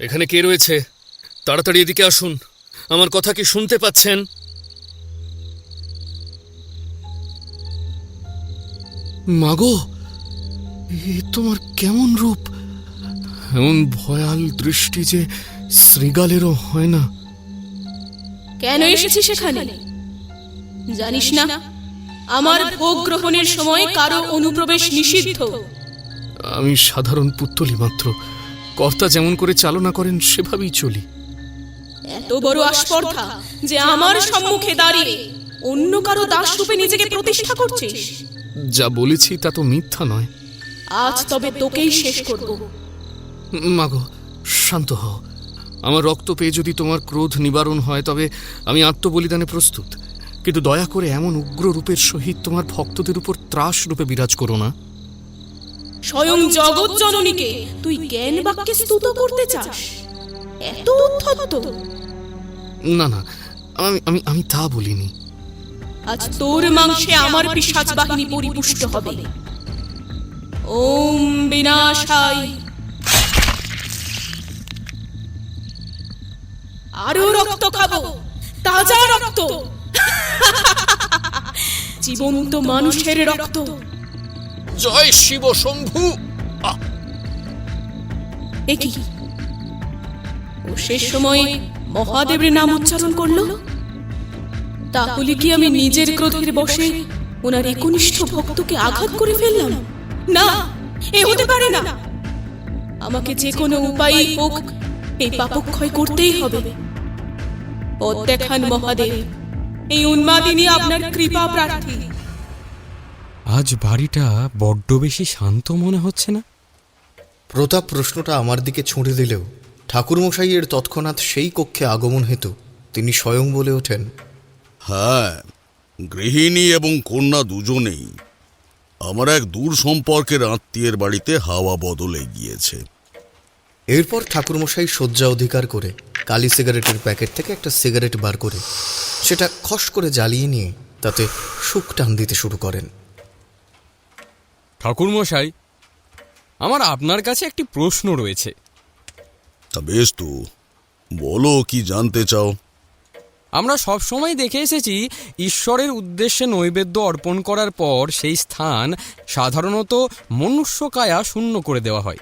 এখানে কে রয়েছে? তাড়াতাড়ি এদিকে আসুন। আমার কথা কি শুনতে পাচ্ছেন? মাগো এ তোমার কেমন রূপ? এমন ভয়াল দৃষ্টি যে শ্রীগালেরও হয় না। কেন এসেছিস সেখানে জানিস না আমার ভোগ গ্রহণের সময় কারও অনুপ্রবেশ নিষিদ্ধ। আমি সাধারণ পুত্তলি মাত্র। কর্তা যেমন করে চালনা করেন সেভাবেই চলি। এত বড় আস্পর্ধা যে আমার সম্মুখে দাঁড়িয়ে অন্য কারও দাস রূপে নিজেকে প্রতিষ্ঠা করছিস? যা বলেছি তা তো মিথ্যা নয়। আজ তবে তোকেই শেষ করব। মাগো শান্ত হও। আমার রক্ত পেয়ে যদি তোমার ক্রোধ নিবারণ হয় তবে আমি আত্মবলিদানে প্রস্তুত। কিন্তু দয়া করে এমন উগ্র রূপের সহিত তোমার ভক্তদের উপর ত্রাস রূপে বিরাজ করো না। স্বয়ং জগৎ জননীকে তুই জ্ঞান বাক্যে স্তুত করতে চাস। এত উদ্ধত্ত। না না আমি আমি আমি তা বলিনি। আজ তোর মাংসে আমার পিসাচ বাহিনী পরিপুষ্ট হবে। ওম বিনাশাই আরও রক্ত খাব তাজা রক্ত। জীবন্ত মানুষের রক্ত। জয় শিব শম্ভু। একই ও শেষ সময়ে মহাদেবের নাম উচ্চারণ করল? তাহলে কি আমি নিজের ক্রোধের বসে ওনার একনিষ্ঠ ভক্তকে আঘাত করে ফেললাম? না, এ হতে পারে না। আমাকে যে কোনো উপায়ই হোক এই পাপক্ষয় করতেই হবে। পথ দেখান মহাদেব, এই উন্মাদিনী আপনার কৃপা প্রার্থী। আজ বাড়িটা বড্ড বেশি শান্ত মনে হচ্ছে না? প্রতাপ প্রশ্নটা আমার দিকে ছুঁড়ে দিলেও ঠাকুরমশাইয়ের তৎক্ষণাৎ সেই কক্ষে আগমন হেতু তিনি স্বয়ং বলে ওঠেন হ্যাঁ গৃহিণী এবং কন্যা দুজনেই আমার এক দূর সম্পর্কের আত্মীয়ের বাড়িতে হাওয়া বদলে গিয়েছে এরপর ঠাকুরমশাই শয্যা অধিকার করে কালি সিগারেটের প্যাকেট থেকে একটা সিগারেট বার করে সেটা খস করে জ্বালিয়ে নিয়ে তাতে সুখ টান দিতে শুরু করেন। ঠাকুরমশাই আমার আপনার কাছে একটি প্রশ্ন রয়েছে। তা বেশ তো বলো কি জানতে চাও। আমরা সব সময় দেখে এসেছি ঈশ্বরের উদ্দেশ্যে নৈবেদ্য অর্পণ করার পর সেই স্থান সাধারণত মনুষ্যকায়া শূন্য করে দেওয়া হয়।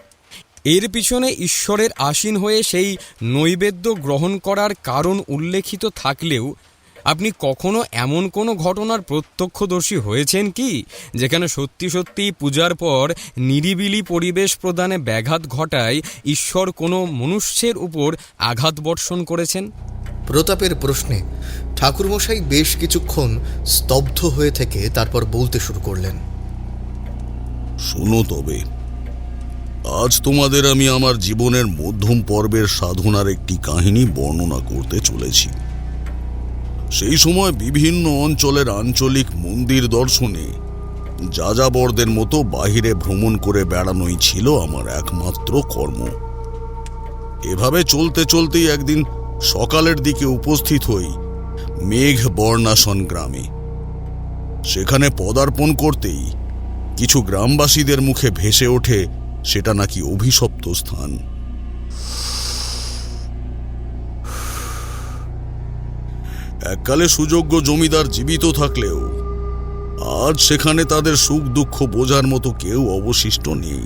এর পিছনে ঈশ্বরের আসীন হয়ে সেই নৈবেদ্য গ্রহণ করার কারণ উল্লেখিত থাকলেও আপনি কখনো এমন কোনো ঘটনার প্রত্যক্ষদর্শী হয়েছেন কি? যেখানে সত্যি সত্যি পূজার পর নিরিবিলি পরিবেশ প্রদানে ব্যাঘাত ঘটায় ঈশ্বর কোনো মনুষ্যের উপর আঘাত বর্ষণ করেছেন? প্রতাপের প্রশ্নে ঠাকুরমশাই বেশ কিছুক্ষণ স্তব্ধ হয়ে থেকে তারপর বলতে শুরু করলেন। শোনো তবে আজ তোমাদের আমি আমার জীবনের মধ্যম পর্বের সাধনার একটি কাহিনী বর্ণনা করতে চলেছি। সেই সময় বিভিন্ন অঞ্চলের আঞ্চলিক মন্দির দর্শনে যাযাবরদের মতো বাহিরে ভ্রমণ করে বেড়ানোই ছিল আমার একমাত্র কর্ম। এভাবে চলতে চলতেই একদিন সকালের দিকে উপস্থিত হই মেঘ বর্ণাসন গ্রামে। সেখানে পদার্পণ করতেই কিছু গ্রামবাসীদের মুখে ভেসে ওঠে সেটা নাকি অভিশপ্ত স্থান। এককালে সুযোগ্য জমিদার জীবিত থাকলেও আজ সেখানে তাদের সুখ দুঃখ বোঝার মতো কেউ অবশিষ্ট নেই।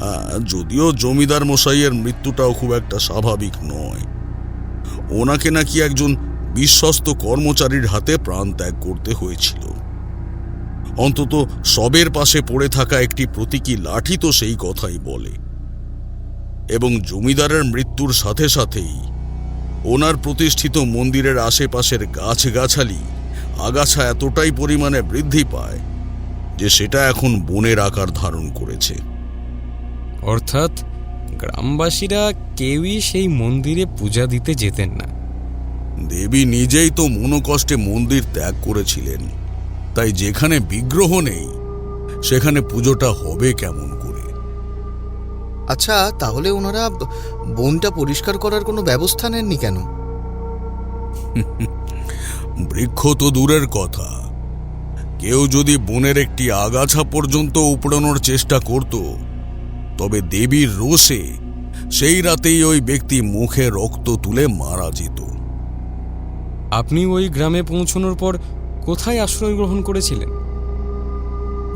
হ্যাঁ, যদিও জমিদার মশাইয়ের মৃত্যুটাও খুব একটা স্বাভাবিক নয়। ওনাকে নাকি একজন বিশ্বস্ত কর্মচারীর হাতে প্রাণ ত্যাগ করতে হয়েছিল। অন্তত সবের পাশে পড়ে থাকা একটি প্রতীকী লাঠি তো সেই কথাই বলে। এবং জমিদারের মৃত্যুর সাথে সাথেই ওনার প্রতিষ্ঠিত মন্দিরের আশেপাশের গাছগাছালি আগাছা এতটাই পরিমাণে বৃদ্ধি পায় যে সেটা এখন বনের আকার ধারণ করেছে। অর্থাৎ গ্রামবাসীরা কেউই সেই মন্দিরে পূজা দিতে যেতেন না। দেবী নিজেই তো মনোকষ্টে মন্দির ত্যাগ করেছিলেন। তাই যেখানে বিগ্রহ নেই সেখানে পুজোটা হবে কেমন করে? আচ্ছা তাহলে ওনারা বনটা পরিষ্কার করার কোনো ব্যবস্থা নেননি কেন? বৃক্ষ তো দূরের কথা। কেউ যদি বনের একটি আগাছা পর্যন্ত উপড়ানোর চেষ্টা করত তবে দেবীর রোষে সেই রাতেই ওই ব্যক্তি মুখে রক্ত তুলে মারা যেত। আপনি ওই গ্রামে পৌঁছানোর পর কোথায় আশ্রয় গ্রহণ করেছিলেন?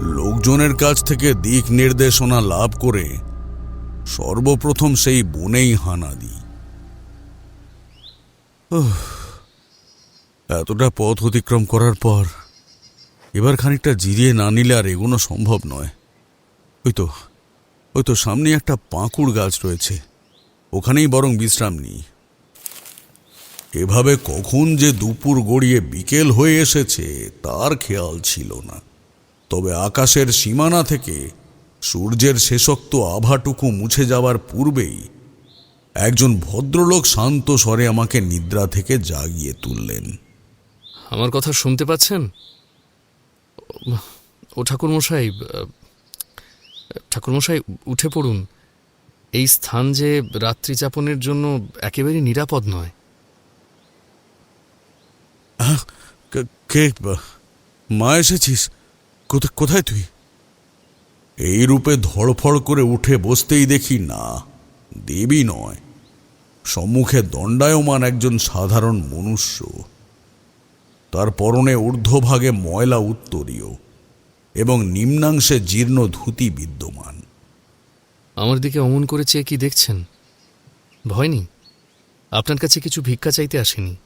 লোকজনের কাছ থেকে দিক নির্দেশনা লাভ করে সর্বপ্রথম সেই বনেই হানা দিই। এতটা পথ অতিক্রম করার পর এবার খানিকটা জিরিয়ে না নিলে আর এগোনো সম্ভব নয়। ওই তো ওই তো সামনে একটা পাঁকুড় গাছ রয়েছে, ওখানেই বরং বিশ্রাম নিই। এভাবে কখন যে দুপুর গড়িয়ে বিকেল হয়ে এসেছে তার খেয়াল ছিল না। তবে আকাশের সীমানা থেকে সূর্যের শেষোক্ত আভাটুকু মুছে যাওয়ার পূর্বেই একজন ভদ্রলোক শান্ত স্বরে আমাকে নিদ্রা থেকে জাগিয়ে তুললেন। আমার কথা শুনতে পাচ্ছেন? ও ঠাকুরমশাই ঠাকুরমশাই উঠে পড়ুন। এই স্থান যে রাত্রি যাপনের জন্য একেবারেই নিরাপদ নয়। কে- কে মা এসেছিস? কোথায় তুই? এই রূপে ধড়ফড় করে উঠে বসতেই দেখি না দেবী নয়। সম্মুখে দণ্ডায়মান একজন সাধারণ মনুষ্য। তার পরনে ঊর্ধ্বভাগে ময়লা উত্তরীয় এবং নিম্নাংশে জীর্ণ ধুতি বিদ্যমান। আমার দিকে অমন করে চেয়ে কি দেখছেন? ভয় নেই। আপনার কাছে কিছু ভিক্ষা চাইতে আসেনি।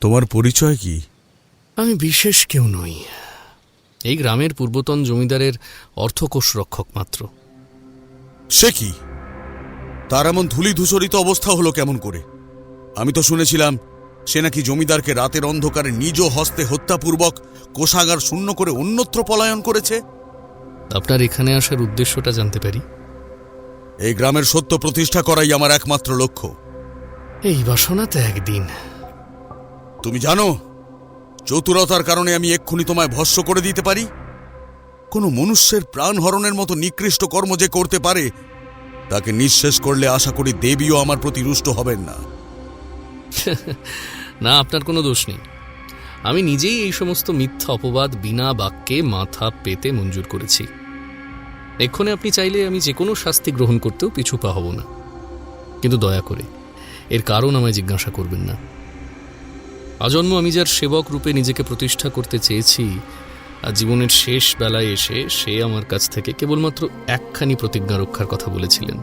তোমার পরিচয় কি? আমি বিশেষ কেউ নই। এই গ্রামের পূর্বতন জমিদারের অর্থকোষ রক্ষক মাত্র। সে কি? তার এমন ধুলি ধূসরিত অবস্থা হলো কেমন করে? আমি তো শুনেছিলাম সে নাকি জমিদারকে রাতের অন্ধকারে নিজ হস্তে হত্যাপূর্বক কোষাগার শূন্য করে অন্যত্র পলায়ন করেছে? আপনার এখানে আসার উদ্দেশ্যটা জানতে পারি। এই গ্রামের সত্য প্রতিষ্ঠা করাই আমার একমাত্র লক্ষ্য। এই বাসনা তো একদিন। তুমি জানো চতুরতার কারণে আমি এক্ষুনি তোমায় ভস্য করে দিতে পারি? কোনো মনুষ্যের প্রাণ হরণের মতো নিকৃষ্ট কর্ম যে করতে পারে, তাকে নিঃশেষ করলে আশা করি দেবীও আমার প্রতি রুষ্ট হবেন না। না, আপনার কোনো দোষ নেই। আমি নিজেই এই সমস্ত মিথ্যা অপবাদ বিনা বাক্যে মাথা পেতে মঞ্জুর করেছি। এক্ষণে আপনি চাইলে আমি যে কোনো শাস্তি গ্রহণ করতেও পিছু পা হব না। কিন্তু দয়া করে, এর কারণ আমায় জিজ্ঞাসা করবেন না। আজন্ম আমি যার সেবক রূপে নিজেকে প্রতিষ্ঠা করতে চেয়েছি, আর জীবনের শেষ বেলায় এসে সে আমার কাছ থেকে কেবলমাত্র একখানি প্রতিজ্ঞা রক্ষার কথা বলেছিলেন।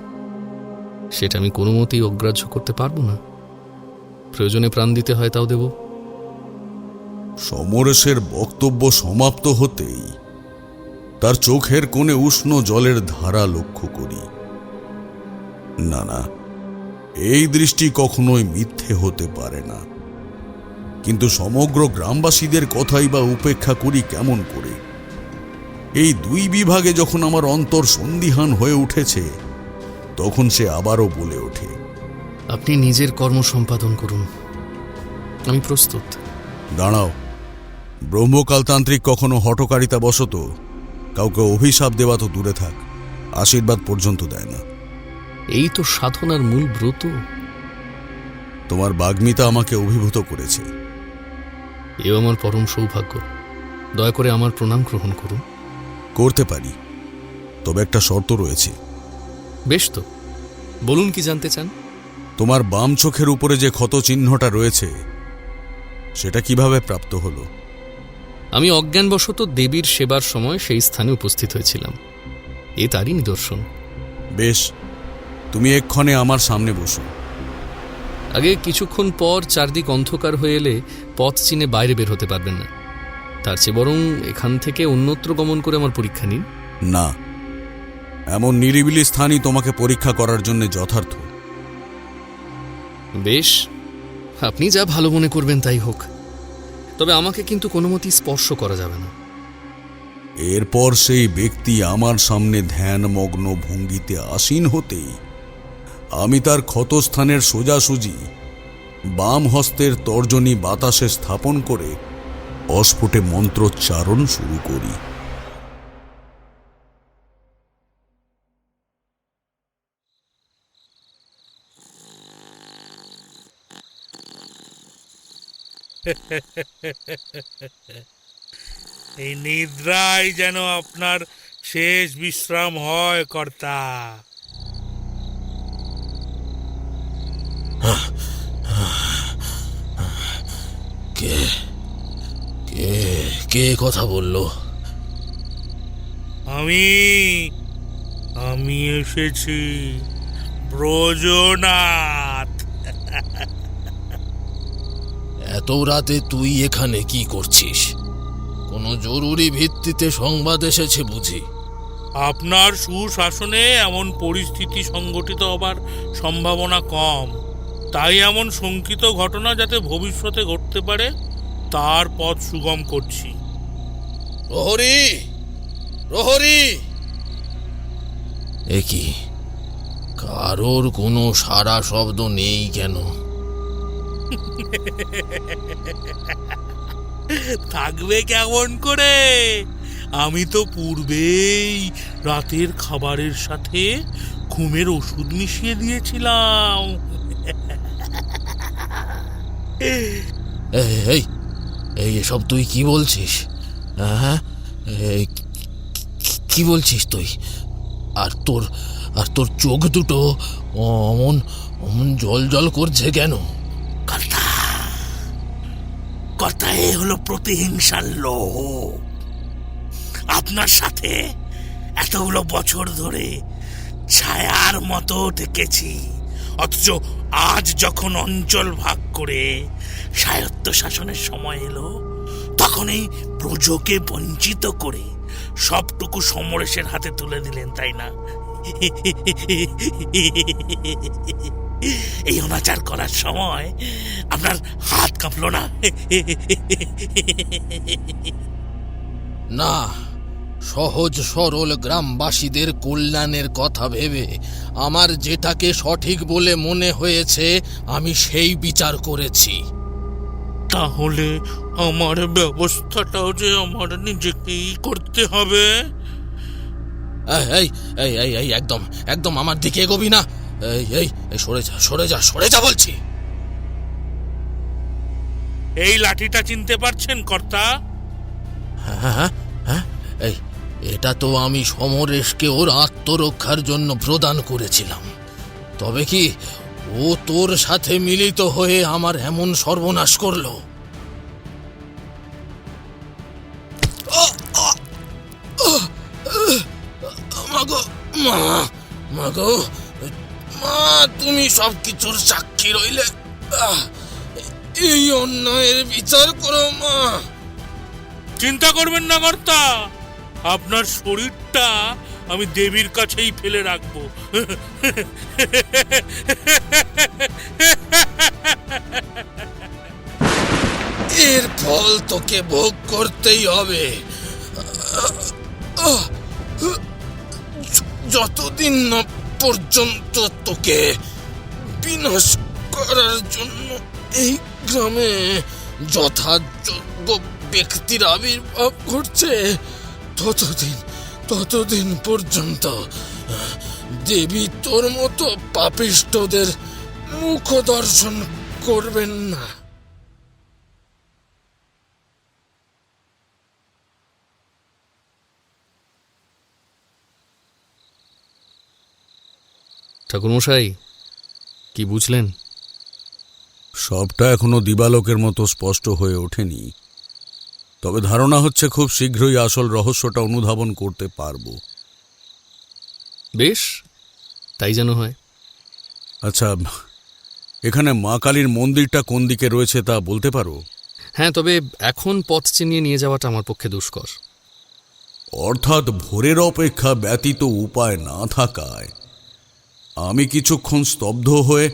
সেটা আমি কোনো মতেই অগ্রাহ্য করতে পারব না। প্রয়োজনে প্রাণ দিতে হয় তাও দেব। সমরেশের বক্তব্য সমাপ্ত হতেই তার চোখের কোণে উষ্ণ জলের ধারা লক্ষ্য করি। না না, এই দৃষ্টি কখনোই মিথ্যে হতে পারে না। কিন্তু সমগ্র গ্রামবাসীদের কথাই বা উপেক্ষা করি কেমন করে? এই দুই বিভাগে যখন আমার অন্তর সন্দিহান হয়ে উঠেছে তখন সে আবারও বলে ওঠে আপনি নিজের কর্ম সম্পাদন করুন। আমি প্রস্তুত। দাঁড়াও। ব্রহ্মকালতান্ত্রিক কখনো হটকারিতা বশত কাউকে অভিশাপ দেওয়া তো দূরে থাক আশীর্বাদ পর্যন্ত দেয় না। এই তো সাধনার মূল ব্রত। তোমার বাগ্মিতা আমাকে অভিভূত করেছে। এও আমার পরম সৌভাগ্য। দয়া করে আমার প্রণাম গ্রহণ করুন। করতে পারি। তবে একটা শর্ত রয়েছে। বেশ তো। বলুন কি জানতে চান? তোমার বাম চোখের উপরে যে ক্ষত চিহ্নটা রয়েছে সেটা কীভাবে প্রাপ্ত হলো? আমি অজ্ঞানবশত দেবীর সেবার সময় সেই স্থানে উপস্থিত হয়েছিলাম। এ তারই নিদর্শন। বেশ। তুমি এক্ষণে আমার সামনে বসো। আগে কিছুক্ষণ পর চারদিক অন্ধকার হয়ে এলে পথ চিনে বাইরে বের হতে পারবেন না। তার চেয়ে বরং এখান থেকে অন্যত্র গমন করে আমার পরীক্ষা নিন। না। এমন নিরিবিলি স্থানই তোমাকে পরীক্ষা করার জন্য যথার্থ। বেশ। আপনি যা ভালো মনে করবেন তাই হোক। তবে আমাকে কিন্তু কোনো মতেই স্পর্শ করা যাবে না। এরপর সেই ব্যক্তি আমার সামনে ধ্যানমগ্ন ভঙ্গিতে আসীন হতেই আমি তার ক্ষতস্থানের সোজাসুজি বাম হস্তের তর্জনী বাতাসে স্থাপন করে অস্ফুটে মন্ত্রোচ্চারণ শুরু করি। এই নিদ্রায় যেন আপনার শেষ বিশ্রাম হয়, কর্তা। কে? কে? কে কথা বলল? আমি আমি এসেছি ব্রজনাথ। এত রাতে তুই এখানে কি করছিস? কোনো জরুরি ভিত্তিতে সংবাদ এসেছে বুঝি? আপনার সুশাসনে এমন পরিস্থিতি সংগঠিত হবার সম্ভাবনা কম। তাই এমন শঙ্কিত ঘটনা যাতে ভবিষ্যতে ঘটতে পারে তার পথ সুগম করছি। প্রহরী! প্রহরী! এ কি? কারোর কোনো সারা শব্দ নেই কেন? থাকবে কেমন করে? আমি তো পূর্বেই রাতের খাবারের সাথে ঘুমের ওষুধ মিশিয়ে দিয়েছিলাম। এই এই এসব তুই কি বলছিস? হ্যাঁ? কি- বলছিস তুই? আর তোর আর তোর চোখ দুটো অমন অমন জল জল করছে কেন? কর্তা কর্তা, এ হলো প্রতিহিংসার লোহ। আপনার সাথে এতগুলো বছর ধরে ছায়ার মতো থেকেছি অথচ আজ যখন অঞ্চল ভাগ করে স্বায়ত্ত শাসনের সময় এলো তখন এই প্রজকে বঞ্চিত করে সবটুকু সমরেশের হাতে তুলে দিলেন, তাই না? এই অনাচার করার সময় আপনার হাত কাঁপল না? না সহজ সরল গ্রামবাসীদের কল্যাণের কথা ভেবে আমার যেটাকে সঠিক বলে মনে হয়েছে আমি সেই বিচার করেছি। তাহলে আমার ব্যবস্থাটাও যে আমার নিজেকেই করতে হবে? এই এই এই এই একদম একদম আমার দিকে এগোবি না। এই এই সরে যা সরে যা সরে যা বলছি। এই লাঠিটা চিনতে পারছেন কর্তা? হ্যাঁ হ্যাঁ হ্যাঁ এই এটা তো আমি সমরেশকে ওর আত্মরক্ষার জন্য প্রদান করেছিলাম। তবে কি ও তোর সাথে মিলিত হয়ে আমার এমন সর্বনাশ করল? মাগো, মা মা, তুমি সব কিছুর সাক্ষী রইলে। এই অন্যায়ের বিচার করো, মা। চিন্তা করবেন না, কর্তা। আপনার শরীরটা আমি দেবীর কাছেই ফেলে রাখব। এর ফল তোকে ভোগ করতেই হবে। যতদিন না পর্যন্ত তোকে বিনাশ করার জন্য এই গ্রামে যথাযোগ্য ব্যক্তির আবির্ভাব ঘটছে ততদিন ততদিন পর্যন্ত দেবী তোর মতো পাপিষ্টদের মুখ দর্শন করবেন না। ঠাকুরমশাই কি বুঝলেন? সবটা এখনও দিবালোকের মতো স্পষ্ট হয়ে ওঠেনি। তবে ধারণা হচ্ছে খুব শীঘ্রই আসল রহস্যটা অনুধাবন করতে পারব। বেশ তাই যেন হয়। আচ্ছা এখানে মা কালীর মন্দিরটা কোন দিকে রয়েছে তা বলতে পারো? হ্যাঁ তবে এখন পথ চিনিয়ে নিয়ে যাওয়াটা আমার পক্ষে দুষ্কর। অর্থাৎ ভোরের অপেক্ষা ব্যতীত উপায় না থাকায় আমি কিছুক্ষণ স্তব্ধ হয়ে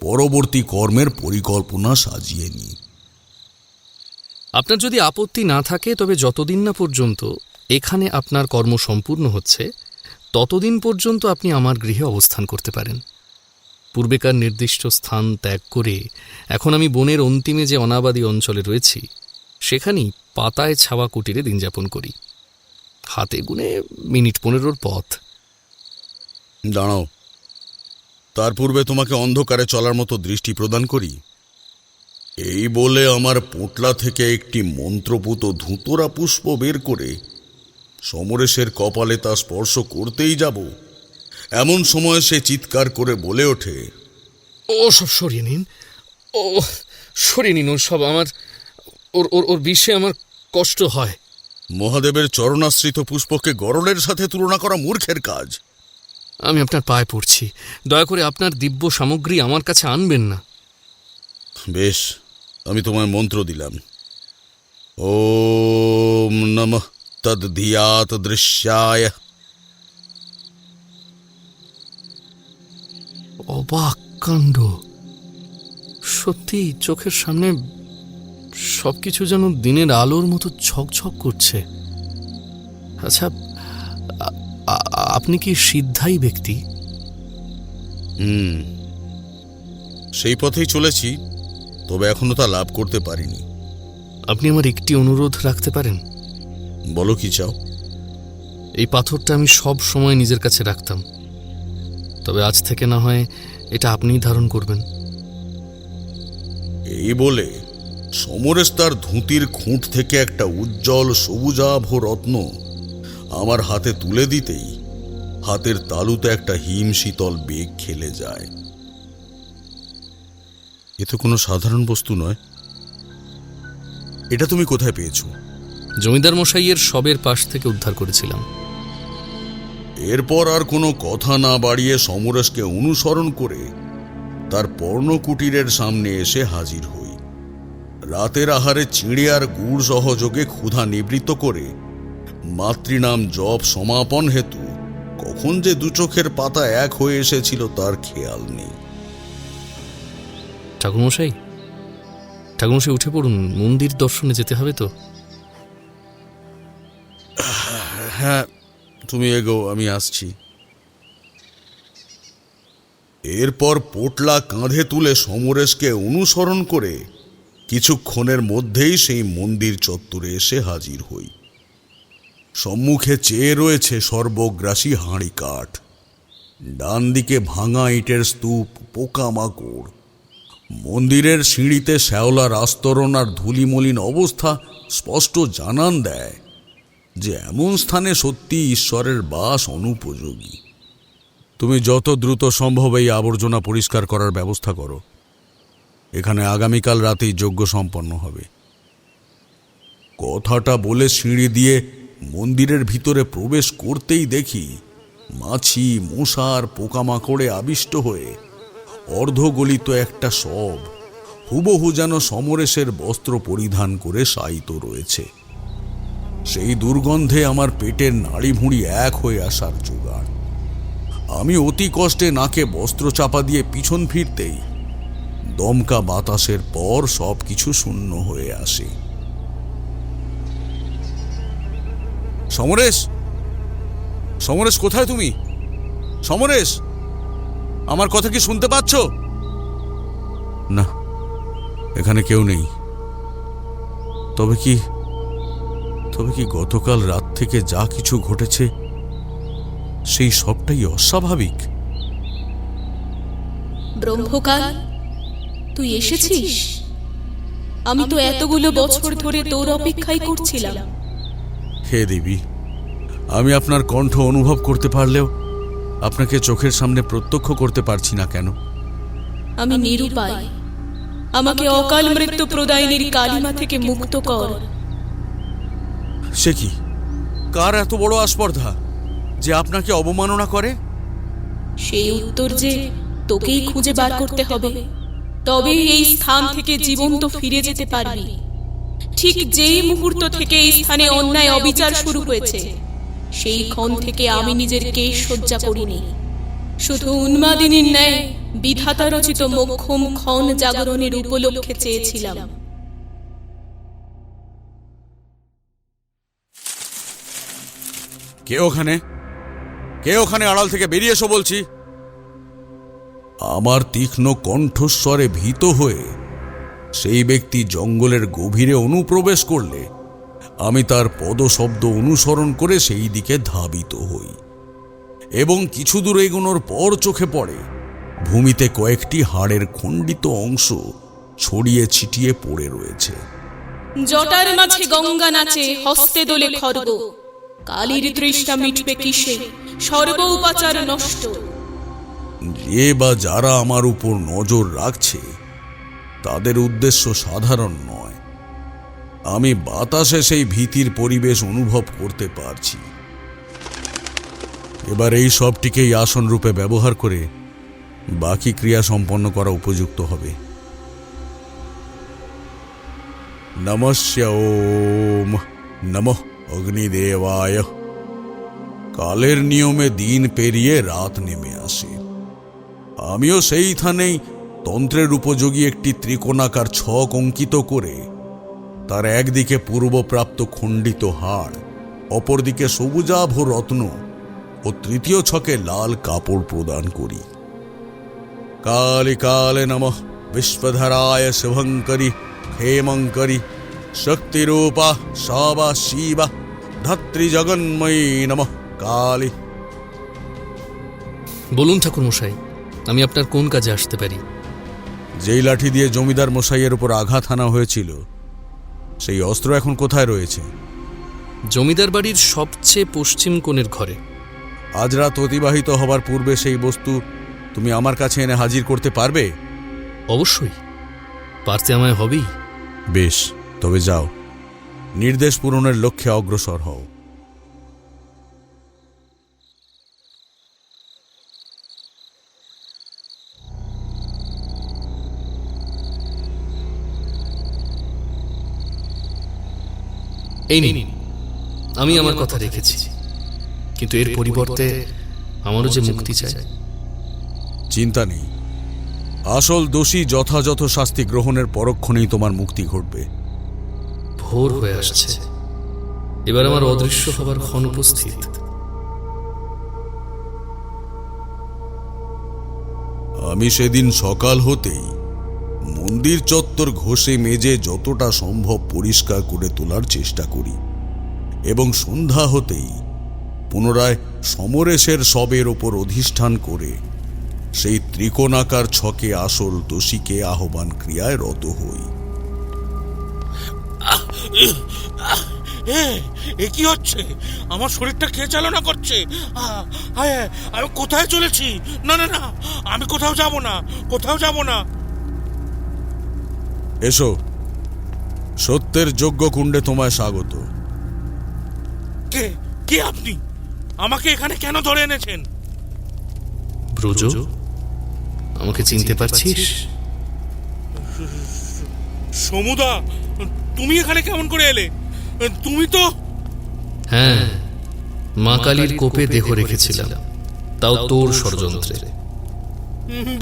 পরবর্তী কর্মের পরিকল্পনা সাজিয়ে নিই। আপনার যদি আপত্তি না থাকে, তবে যতদিন না পর্যন্ত এখানে আপনার কর্ম সম্পূর্ণ হচ্ছে, ততদিন পর্যন্ত আপনি আমার গৃহে অবস্থান করতে পারেন। পূর্বেকার নির্দিষ্ট স্থান ত্যাগ করে এখন আমি বনের অন্তিমে যে অনাবাদী অঞ্চলে রয়েছি, সেখানেই পাতায় ছাওয়া কুটিরে দিন যাপন করি। হাতে গুনে মিনিট পনেরোর পথ। দাঁড়াও। তার পূর্বে তোমাকে অন্ধকারে চলার মতো দৃষ্টি প্রদান করি। এই বলে আমার পোটলা থেকে একটি মন্ত্রপুত ধুতরা পুষ্প বের করে সমরেশের কপালে তা স্পর্শ করতেই যাব। এমন সময় সে চিৎকার করে বলে ওঠে ও সব সরিয়ে নিন। ও সরিয়ে নিন ওর সব আমার ওর ওর ওর বিষে আমার কষ্ট হয়। মহাদেবের চরণাশ্রিত পুষ্পকে গরলের সাথে তুলনা করা মূর্খের কাজ। আমি আপনার পায়ে পড়ছি। দয়া করে আপনার দিব্য সামগ্রী আমার কাছে আনবেন না। বেশ আমি তোমায় মন্ত্র দিলাম। ওম নমঃ তদ্ধিয়াত দৃশ্যায়। অবাক কাণ্ড। সত্যি চোখের সামনে সবকিছু যেন দিনের আলোর মতো ঝকঝক করছে। আচ্ছা আপনি কি সিদ্ধাই ব্যক্তি? হুম। সেই পথেই চলেছি। তবে এখনও তা লাভ করতে পারিনি। আপনি আমার একটি অনুরোধ রাখতে পারেন? বলো কি চাও? এই পাথরটা আমি সব সময় নিজের কাছে রাখতাম। তবে আজ থেকে না হয় এটা আপনিই ধারণ করবেন। এই বলে সমরেশ তার ধুতির খুঁট থেকে একটা উজ্জ্বল সবুজাভ রত্ন আমার হাতে তুলে দিতেই হাতের তালুতে একটা হিম শীতল বেগ খেলে যায়। এ তো কোনো সাধারণ বস্তু নয়। এটা তুমি কোথায় পেয়েছ? জমিদার মশাইয়ের সবের পাশ থেকে উদ্ধার করেছিলাম। এরপর আর কোনো কথা না বাড়িয়ে সমরেশকে অনুসরণ করে তার পর্ণকুটিরের সামনে এসে হাজির হই। রাতের আহারে চিঁড়ে আর গুড় সহযোগে ক্ষুধা নিবৃত্ত করে মাতৃনাম জপ সমাপন হেতু কখন যে দু চোখের পাতা এক হয়ে এসেছিল তার খেয়াল নেই। ঠাকুরমশাই ঠাকুরমশাই উঠে পড়ুন, মন্দির দর্শনে যেতে হবে তো। হ্যাঁ তুমি এগো, আমি আসছি। এরপর পোটলা কাঁধে তুলে সমরেশকে অনুসরণ করে কিছুক্ষণের মধ্যেই সেই মন্দির চত্বরে এসে হাজির হই। সম্মুখে চেয়ে রয়েছে সর্বগ্রাসী হাঁড়ি কাঠ। ডান দিকে ভাঙা ইটের স্তূপ, পোকামাকড়। মন্দিরের সিঁড়িতে শ্যাওলার আস্তরণ আর ধুলিমলিন অবস্থা স্পষ্ট জানান দেয় যে এমন স্থানে সত্যি ঈশ্বরের বাস অনুপযোগী। তুমি যত দ্রুত সম্ভব এই আবর্জনা পরিষ্কার করার ব্যবস্থা করো। এখানে আগামীকাল রাতেই যজ্ঞ সম্পন্ন হবে। কথাটা বলে সিঁড়ি দিয়ে মন্দিরের ভিতরে প্রবেশ করতেই দেখি মাছি মশার পোকামাকড়ে আবিষ্ট হয়ে অর্ধগলিত একটা সব। হুবহু যেন সমরেশের বস্ত্র পরিধান করে শায়িত রয়েছে। সেই দুর্গন্ধে আমার পেটের নাড়ি ভুঁড়ি এক হয়ে আসার জোগাড়। আমি অতি কষ্টে নাকে বস্ত্র চাপা দিয়ে পিছন ফিরতেই দমকা বাতাসের পর সব কিছু শূন্য হয়ে আসে। সমরেশ! সমরেশ, কোথায় তুমি? সমরেশ! আমার কথা কি শুনতে পাচ্ছ? না এখানে কেউ নেই। তবে কি তবে কি গতকাল রাত থেকে যা কিছু ঘটেছে সেই সবটাই অস্বাভাবিক? ব্রহ্মকাল তুই এসেছিস? আমি তো এতগুলো বছর ধরে তোর অপেক্ষাই করছিলাম। হে দেবী আমি আপনার কণ্ঠ অনুভব করতে পারলেও আপনাকে চোখের সামনে প্রত্যক্ষ করতে পারছি না কেন? আমি নিরুপায়। আমাকে অকাল মৃত্যু প্রদায়নীর কালিমা থেকে মুক্ত কর। সে কি? কার এত বড় আস্পর্ধা যে আপনাকে অবমাননা করে? সেই উত্তর যে তোকেই খুঁজে বার করতে হবে। তবেই এই স্থান থেকে জীবন্ত ফিরে যেতে পারবি। ঠিক যেই মুহূর্ত থেকে এই স্থানে অন্যায় অবিচার শুরু হয়েছে সেই ক্ষণ থেকে আমি নিজের কেশ সজ্জা করিনি। শুধু উন্মাদিনীর ন্যায় বিধাতা রচিত মোক্ষম ক্ষণ জাগরণের উপলক্ষে চেয়েছিলাম। কে ওখানে? কে ওখানে আড়াল থেকে বেরিয়ে এসো বলছি? আমার তীক্ষ্ণ কণ্ঠস্বরে ভীত হয়ে সেই ব্যক্তি জঙ্গলের গভীরে অনুপ্রবেশ করলে আমি তার পদশব্দ অনুসরণ করে সেই দিকে ধাবিত হই। এবং কিছু দূর এগোনোর পর চোখে পড়ে। ভূমিতে কয়েকটি হাড়ের খণ্ডিত অংশ ছড়িয়ে ছিটিয়ে পড়ে রয়েছে। জটার মাঝে গঙ্গা নাচে হস্তে দোলে খর্গ। কালীর মিটবে কিসে? সর্ব উপাচার নষ্ট। যে বা যারা আমার উপর নজর রাখছে তাদের উদ্দেশ্য সাধারণ নয়। আমি বাতাসে সেই ভীতির পরিবেশ অনুভব করতে পারছি। এবার এই সবটিকেই আসন রূপে ব্যবহার করে বাকি ক্রিয়া সম্পন্ন করা উপযুক্ত হবে। নমস্য ওম নমঃ অগ্নিদেবায়। কালের নিয়মে দিন পেরিয়ে রাত নেমে আসে। আমিও সেইখানেই তন্ত্রের উপযোগী একটি ত্রিকোণাকার ছক অঙ্কিত করে তার একদিকে পূর্বপ্রাপ্ত খণ্ডিত হাড় অপরদিকে সবুজাভ রত্ন ও তৃতীয় ছকে লাল কাপড় প্রদান করি। কালে কালে নমঃ বিশ্বধরায় শুভঙ্করি হেমঙ্করি শক্তিরূপা সাবা শিবা ধাত্রী জগন্ময়ী নমঃ কালী। বলুন ঠাকুর মশাই আমি আপনার কোন কাজে আসতে পারি? যেই লাঠি দিয়ে জমিদার মশাইয়ের উপর আঘাত হানা হয়েছিল সেই অস্ত্র এখন কোথায় রয়েছে? জমিদার বাড়ির সবচেয়ে পশ্চিম কোণের ঘরে। আজ রাত অতিবাহিত হবার পূর্বে সেই বস্তু তুমি আমার কাছে এনে হাজির করতে পারবে? অবশ্যই। পারতে আমায় হবেই। বেশ তবে যাও। নির্দেশ পূরণের লক্ষ্যে অগ্রসর হও। এই নিন। আমি আমার কথা রেখেছি। কিন্তু এর পরিবর্তে আমারও যে মুক্তি চাই। চিন্তা নেই। আসল দোষী যথাযথ শাস্তি গ্রহণের পরক্ষণেই তোমার মুক্তি ঘটবে। ভোর হয়ে আসছে। এবার আমার অদৃশ্য হবার ক্ষণ উপস্থিত। আমি সেদিন সকাল হতেই মন্দির চত্বর ঘষে মেজে যতটা সম্ভব পরিষ্কার করে তোলার চেষ্টা করি। এবং সন্ধ্যা হতেই পুনরায় সমরেশের সবের ওপর অধিষ্ঠান করে সেই ত্রিকোণাকার ছকে আসল দোষীকে আহ্বান ক্রিয়ায় রত হই। এ কি হচ্ছে? আমার শরীরটা কে চালনা করছে? আমি কোথায় চলেছি? না না না, আমি কোথাও যাব না, কোথাও যাব না। এসো। সত্যের যোগ্য কুণ্ডে তোমায় স্বাগত। কে কে আপনি? আমাকে এখানে কেন ধরে এনেছেন? ব্রজ আমাকে চিনতে পারছিস? সমুদা তুমি এখানে কেমন করে এলে? তুমি তো হ্যাঁ মা কালীর কোপে দেহ রেখেছিলাম। তাও তোর ষড়যন্ত্রে।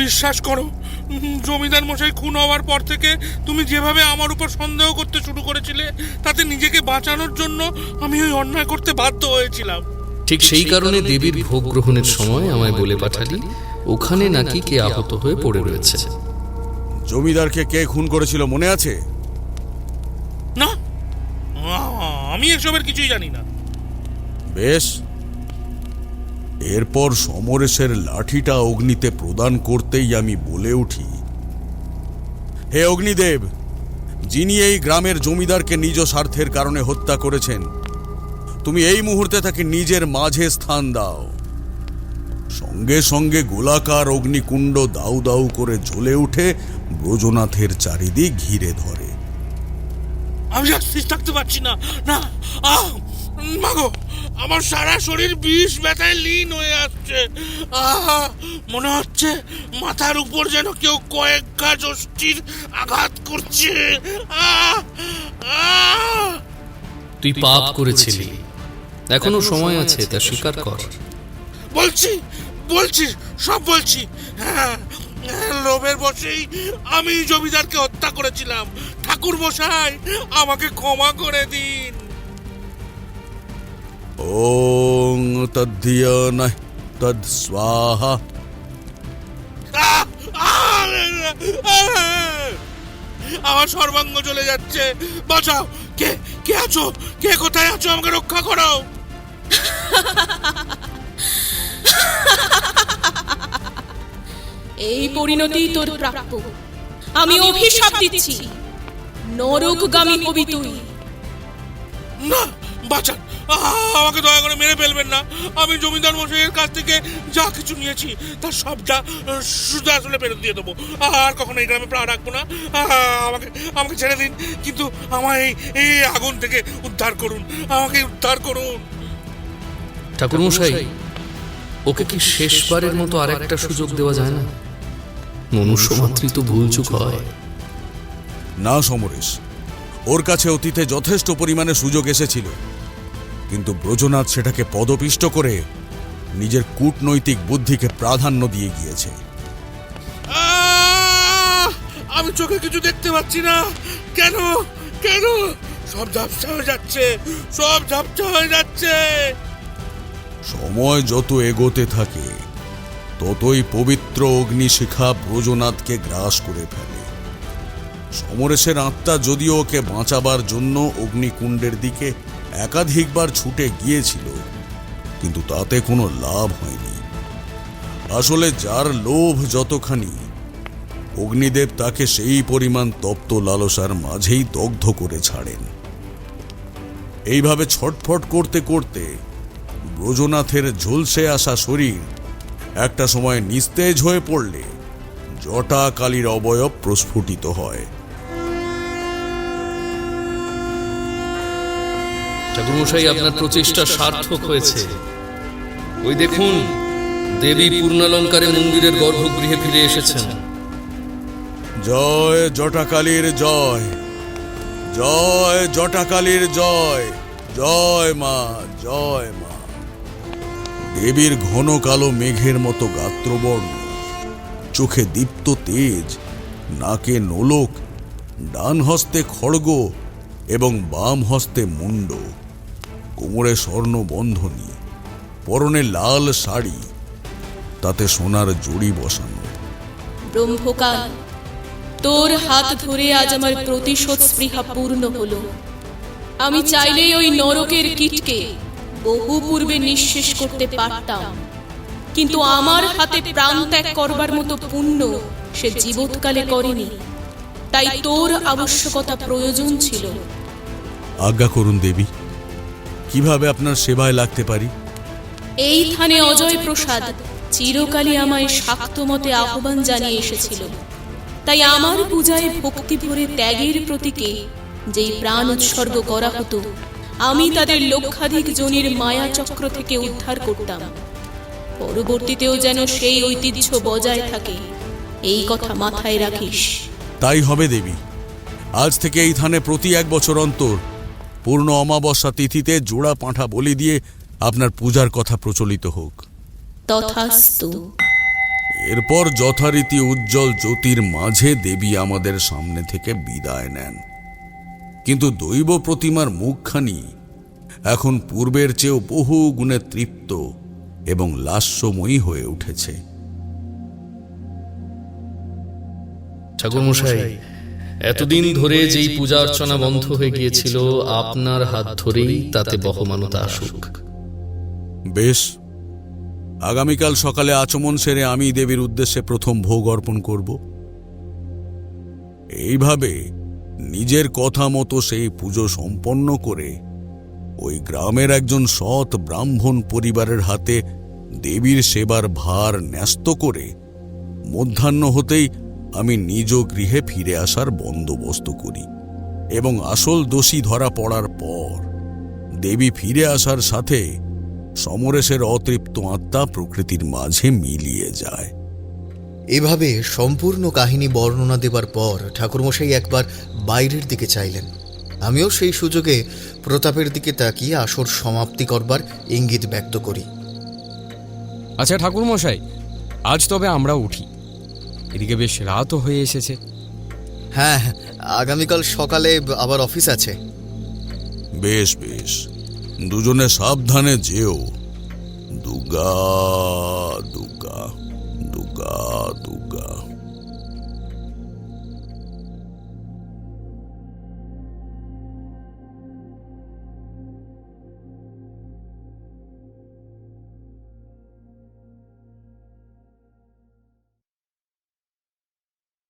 বিশ্বাস করো জমিদার মশাই খুন হওয়ার পর থেকে তুমি যেভাবে আমার উপর সন্দেহ করতে শুরু করেছিলে তাতে নিজেকে বাঁচানোর জন্য আমি ওই অন্যায় করতে বাধ্য হয়েছিলাম। ঠিক সেই কারণে দেবীর ভোগ গ্রহণের সময় আমায় বলে পাঠালি ওখানে নাকি কে আহত হয়ে পড়ে রয়েছে। জমিদারকে কে খুন করেছিল মনে আছে? না আহ, আমি এসবের কিছুই জানি না। বেশ এরপর সমরেশের লাঠিটা অগ্নিতে প্রদান করতেই আমি বলে উঠি, হে অগ্নিদেব, যিনি এই গ্রামের জমিদারকে নিজ স্বার্থের কারণে হত্যা করেছেন, তুমি এই মুহূর্তে তাকে নিজের মাঝে স্থান দাও। সঙ্গে সঙ্গে গোলাকার অগ্নিকুণ্ড দাউ দাউ করে জ্বলে উঠে ব্রজনাথের চারিদিক ঘিরে ধরে। আমি থাকতে পারছি না না মাগো আমার সারা শরীর বিষ ব্যথায় লীন হয়ে আসছে। আহা মনে হচ্ছে মাথার উপর যেন কেউ কয়েক গাছ অস্থির আঘাত করছে। তুই পাপ করেছিলি। এখনও সময় আছে তা স্বীকার কর। বলছি বলছি সব বলছি। হ্যাঁ হ্যাঁ, লোভের বসেই আমি জমিদারকে হত্যা করেছিলাম। ঠাকুর মশাই আমাকে ক্ষমা করে দিন। ওং তদ্ধিয় নয় তদ স্বাহা! আমার সর্বাঙ্গ চলে যাচ্ছে। বাঁচাও। কে কে আছো? কে কোথায় আছো? আমাকে রক্ষা করো। এই পরিণতি তোর প্রাপ্য। আমি অভিশাপ দিচ্ছি। নরকগামী হবি তুই। না! বাঁচান। আহ, আমাকে দয়া করে মেরে ফেলবেন না। আমি জমিদার মশাইয়ের কাছ থেকে যা কিছু নিয়েছি তার সবটা আহ, আসলে ফেরত দিয়ে দেবো। আর কখনো এই গ্রামে প্রাণ রাখব না। আহ, আমাকে আমাকে ছেড়ে দিন। কিন্তু আমায় এই এই আগুন থেকে উদ্ধার করুন। আমাকে উদ্ধার করুন। ঠাকুরমশাই ওকে কি শেষবারের মতো আর একটা সুযোগ দেওয়া যায় না? মনুষ্য মাতৃ তো ভুল ভুলচুক হয়। না সমরেশ। ওর কাছে অতীতে যথেষ্ট পরিমাণে সুযোগ এসেছিল। কিন্তু ব্রজনাথ সেটাকে পদপিষ্ট করে নিজের কূটনৈতিক বুদ্ধিকে প্রাধান্য দিয়ে গিয়েছে। আমি চোখে কিছু দেখতে পাচ্ছি না। কেন? কেন? সব ঝাপসা হয়ে যাচ্ছে। সব ঝাপসা হয়ে যাচ্ছে। সময় যত এগোতে থাকে ততই পবিত্র অগ্নিশিখা ব্রজনাথকে গ্রাস করে ফেলে। সমরেশের আত্মা যদিও ওকে বাঁচাবার জন্য অগ্নিকুণ্ডের দিকে একাধিকবার ছুটে গিয়েছিল, কিন্তু তাতে কোনো লাভ হয়নি। আসলে যার লোভ যতখানি, অগ্নিদেব তাকে সেই পরিমাণ তপ্ত লালসার মাঝেই দগ্ধ করে ছাড়েন। এইভাবে ছটফট করতে করতে ব্রজনাথের ঝলসে আসা শরীর একটা সময় নিস্তেজ হয়ে পড়লে জটা কালীর অবয়ব প্রস্ফুটিত হয়। ঠাকুরমশাই আপনার প্রচেষ্টা সার্থক হয়েছে। ওই দেখুন, দেবী পূর্ণালঙ্কারে মন্দিরের গর্ভগৃহে ফিরে এসেছেন। জয় জটাকালীর জয় জয় জটাকালীর জয় জয় মা জয় মা। দেবীর ঘন কালো মেঘের মতো গাত্রবর্ণ, চোখে দীপ্ত তেজ, নাকে নোলক ডান হস্তে খড়গ এবং বাম হস্তে মুন্ড। কোমরে স্বর্ণ বন্ধনী পরনে লাল শাড়ি তাতে সোনার জড়ি বসানো। ব্রহ্মকাল তোর হাত ধরে আজ আমার প্রতিশোধ স্পৃহা পূর্ণ হলো। আমি চাইলেই ওই নরকের কীটকে বহু পূর্বে নিঃশেষ করতে পারতাম কিন্তু আমার হাতে প্রাণ ত্যাগ করবার মতো পুণ্য সে জীবৎকালে করেনি। তাই তোর আবশ্যকতা প্রয়োজন ছিল। আজ্ঞা করুন দেবী কীভাবে আপনার সেবায় লাগতে পারি? এই থানে অজয় প্রসাদ চিরকালই আমায় শাক্তমতে আহ্বান জানিয়ে এসেছিল। তাই আমার পূজায় ভক্তি ভরে ত্যাগের প্রতীকে যেই প্রাণ উৎসর্গ করা হতো আমি তাদের লক্ষাধিক জনের মায়া চক্র থেকে উদ্ধার করতাম। পরবর্তীতেও যেন সেই ঐতিহ্য বজায় থাকে এই কথা মাথায় রাখিস। তাই হবে দেবী। আজ থেকে এই থানে প্রতি এক বছর অন্তর পূর্ণ অমাবস্যা তিথিতে জোড়া পাঁঠা বলি দিয়ে আপনার পূজার কথা প্রচলিত হোক। তথাস্তু। এরপর যথারীতি উজ্জ্বল জ্যোতির মাঝে দেবী আমাদের সামনে থেকে বিদায় নেন। কিন্তু দৈব প্রতিমার মুখখানি এখন পূর্বের চেয়েও বহু গুণে তৃপ্ত এবং লাস্যময়ী হয়ে উঠেছে। ঠাকুরমশাই এতদিন ধরে যেই পূজা অর্চনা বন্ধ হয়ে গিয়েছিল, আপনার হাত ধরেই তাতে বহমানতা আসুক। বেশ। আগামীকাল সকালে আচমন সেরে আমি দেবীর উদ্দেশ্যে প্রথম ভোগ অর্পণ করব। এইভাবে নিজের কথা মতো সেই পুজো সম্পন্ন করে ওই গ্রামের একজন সৎ ব্রাহ্মণ পরিবারের হাতে দেবীর সেবার ভার ন্যস্ত করে মধ্যাহ্ন হতেই আমি নিজ গৃহে ফিরে আসার বন্দোবস্ত করি এবং আসল দোষী ধরা পড়ার পর দেবী ফিরে আসার সাথে সমরেশের অতৃপ্ত আত্মা প্রকৃতির মাঝে মিলিয়ে যায়। এভাবে সম্পূর্ণ কাহিনী বর্ণনা দেবার পর ঠাকুরমশাই একবার বাইরের দিকে চাইলেন। আমিও সেই সুযোগে প্রতাপের দিকে তাকিয়ে আসর সমাপ্তি করবার ইঙ্গিত ব্যক্ত করি। আচ্ছা ঠাকুরমশাই আজ তবে আমরা উঠি। এদিকে বেশ রাতও হয়ে এসেছে। হ্যাঁ আগামীকাল সকালে আবার অফিস আছে। বেশ বেশ। দুজনে সাবধানে যেও। দুগা দুগা দুগা দুগা।